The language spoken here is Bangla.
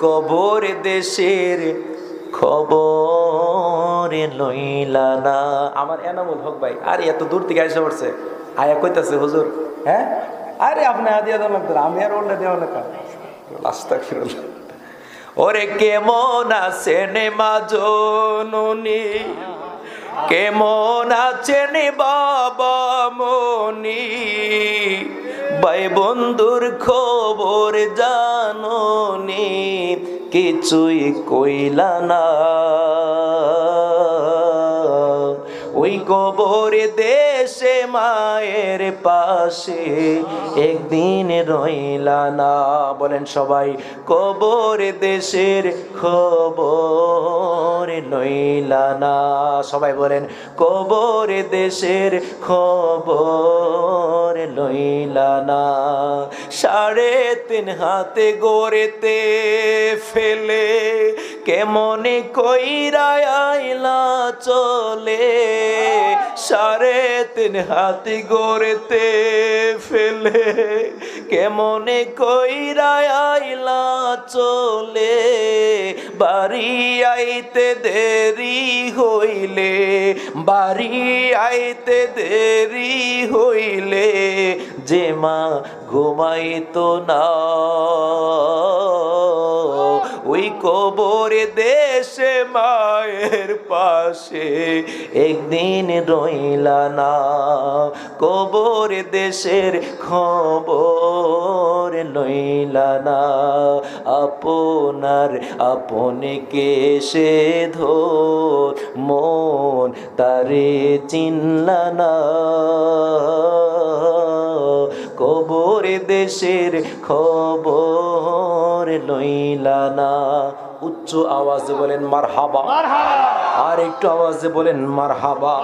কবর দেশের খবর লইলা না। আমার এনামুল হক ভাই, আরে এত দূর থেকে এসে পড়ছে। আয়া কইতাছে, হুজুর হ্যাঁ? আরে আপনি আদিয়া দেওয়া লাগতো আমি আর ওল্লা দেওয়া লেখা আস্তাগফিরুল্লাহ। ওরে কেমন আছেন মা জননী কেমন আছেন বাবা মনি? ভাই বন্ধুর খবর জাননি, কিছুই কইলা না। ওই কবর দেশে মায়ের পাশে একদিন রইলা না। বলেন সবাই, কবর দেশের খবর লইলা না। সবাই বলেন, কবর দেশের খবর লইলা না। সাড়ে তিন হাতে গড়েতে ফেলে, কেমনে কইরা আইলা চলে? সাড়ে তিন হাতে গড়েতে ফেলে, কেমনে কইরা আইলা চলে? বাড়ি আইতে দেরি হইলে বাড়ি আইতে দেরি হইলে যে মা ঘুমাইতো না। কবরে দেশে মায়ের পাশে একদিন রইলা না। কবর দেশের খবর লইলা না। আপনার আপনকে সে ধর? মন তারে চিনলা না। কবর দেশের খবর লইলা না। উচ্চ আওয়াজে বলেন মার হাবা মারহাবা। আর একটু আওয়াজে বলেন মার হাবা